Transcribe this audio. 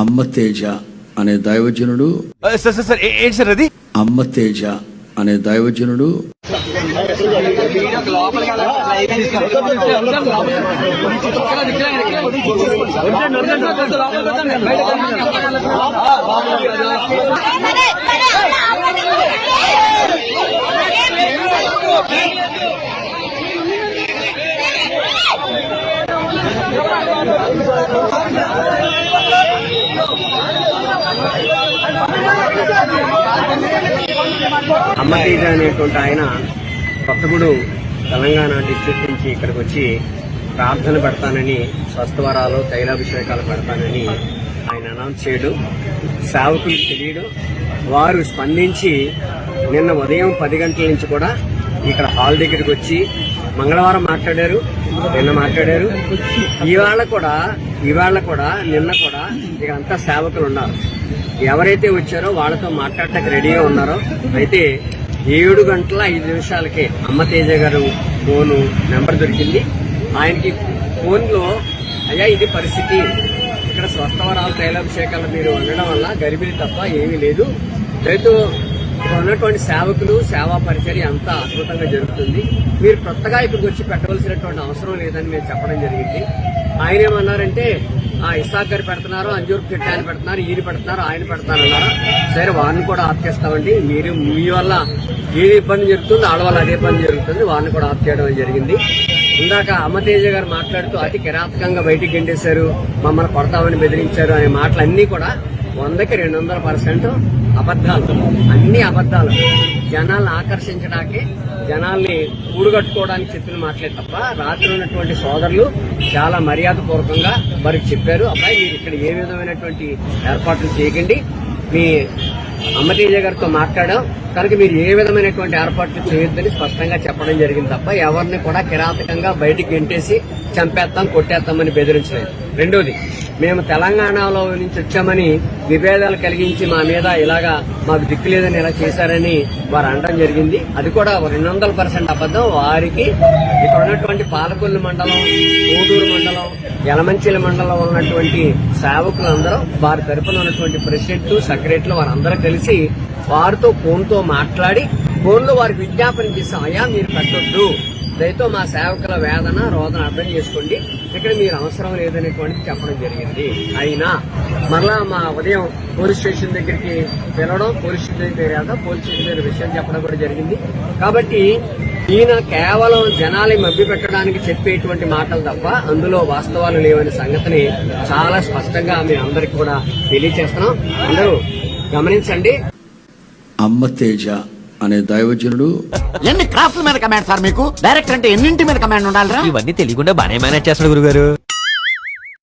అమ్మ తేజ అనే దైవజనుడు. సార్ సార్ సార్ ఏ- ఏంటి సార్ అది? అమ్మ తేజ అనే దైవజనుడు. అమ్మతేజ అనేటువంటి ఆయన కొత్తగూడు తెలంగాణ డిస్ట్రిక్ట్ నుంచి ఇక్కడికి వచ్చి ప్రార్థన పెడతానని స్వస్థవరాలు తైలాభిషేకాలు పెడతానని ఆయన అనౌన్స్ చేయడం. సేవకులు తెలియడం. వారు స్పందించి నిన్న ఉదయం పది గంటల నుంచి కూడా ఇక్కడ హాల్ దగ్గరికి వచ్చి మంగళవారం మాట్లాడారు నిన్న మాట్లాడారు. ఇవాళ కూడా ఇవాళ కూడా నిన్న కూడా ఇక అంతా సేవకులు ఉన్నారు. ఎవరైతే వచ్చారో వాళ్ళతో మాట్లాడటానికి రెడీగా ఉన్నారో అయితే ఏడు గంటల ఐదు నిమిషాలకే అమ్మ తేజ గారు ఫోను నెంబర్ దొరికింది. ఆయనకి ఫోన్లో అయ్యా ఇది పరిస్థితి. ఇక్కడ స్వస్థవరాలు తైలాభిషేకాలు మీరు ఉండడం వల్ల గరిబిలి తప్ప ఏమీ లేదు. రైతు ఇక్కడ ఉన్నటువంటి సేవకులు సేవా పరిచర్య అంతా అద్భుతంగా జరుగుతుంది. మీరు కొత్తగా ఇక్కడికి వచ్చి పెట్టవలసినటువంటి అవసరం లేదని మేము చెప్పడం జరిగింది. ఆయన ఏమన్నారంటే ఇసాక్ గారు పెడుతున్నారు అంజూర్ కిట్ ఆయన పెడుతున్నారు ఈయన పెడుతున్నారు ఆయన పెడుతున్నారు అన్నారు సరే వారిని కూడా ఆఫ్ చేస్తామండి. మీరు మీ వల్ల ఏది ఇబ్బంది జరుగుతుంది ఆడ వల్ల అదే పని జరుగుతుంది. వారిని కూడా ఆఫ్ చేయడం జరిగింది. ఇందాక అమతేజ గారు మాట్లాడుతూ అతి కిరాతకంగా బయటికి గెండేశారు మమ్మల్ని కొడతామని బెదిరించారు అనే మాటలన్నీ కూడా వందకి రెండు వందల పర్సెంట్ అబద్ధాలు. అన్ని అబద్ధాలు. జనాల్ని ఆకర్షించడానికి జనాల్ని కూడుగట్టుకోవడానికి చెప్పిన మాటలే తప్ప రాత్రి ఉన్నటువంటి సోదరులు చాలా మర్యాద పూర్వకంగా వారికి చెప్పారు అబ్బాయి మీరు ఇక్కడ ఏ విధమైనటువంటి ఏర్పాట్లు చేయకండి. మీ అమ్మతేజ గారితో మాట్లాడాం. కనుక మీరు ఏ విధమైనటువంటి ఏర్పాట్లు చేయొద్దని స్పష్టంగా చెప్పడం జరిగింది తప్ప ఎవరిని కూడా కిరాతకంగా బయటికి గెంటేసి చంపేస్తాం కొట్టేస్తామని బెదిరించలేదు. రెండోది మేము తెలంగాణలో నుంచి వచ్చామని విభేదాలు కలిగించి మా మీద ఇలాగా మాకు దిక్కు లేదని ఇలా చేశారని వారు అనడం జరిగింది. అది కూడా రెండు వందల పర్సెంట్ అబద్ధం. వారికి ఇక్కడ ఉన్నటువంటి పాలకొల్లు మండలం కోడూరు మండలం యలమంచిల మండలంలో ఉన్నటువంటి సేవకులందరూ వారి తరపున ఉన్నటువంటి ప్రెసిడెంట్ సెక్రటరీలు వారందరూ కలిసి వారితో ఫోన్తో మాట్లాడి ఫోన్లో వారికి విజ్ఞాపన చేశాం అయ్యా మీరు పెట్టొద్దు. దయతో మా సేవకుల వేదన రోదన అర్థం చేసుకోండి. ఇక్కడ మీరు అవసరం లేదనేటువంటిది చెప్పడం జరిగింది. అయినా మరలా మా ఉదయం పోలీస్ స్టేషన్ దగ్గరికి వెళ్ళడం పోలీస్ స్టేషన్ దగ్గర వెళ్దాం పోలీస్ స్టేషన్ దగ్గర విషయం చెప్పడం కూడా జరిగింది. కాబట్టి ఈయన కేవలం జనాలు మభ్య పెట్టడానికి చెప్పేటువంటి మాటలు తప్ప అందులో వాస్తవాలు లేవనే సంగతిని చాలా స్పష్టంగా మేము అందరికి కూడా తెలియచేస్తున్నాం. అందరూ గమనించండి. అమ్మ తేజ. అనే దైవజనుడు ఎన్ని క్రాఫ్ట్ల మీద కమాండ్ సార్ మీకు? డైరెక్టర్ అంటే ఎన్నింటి మీద కమాండ్ ఉండాలిరా? ఇవన్నీ తెలియకుండా బానే మేనేజ్ చేస్తాడు గురుగారు.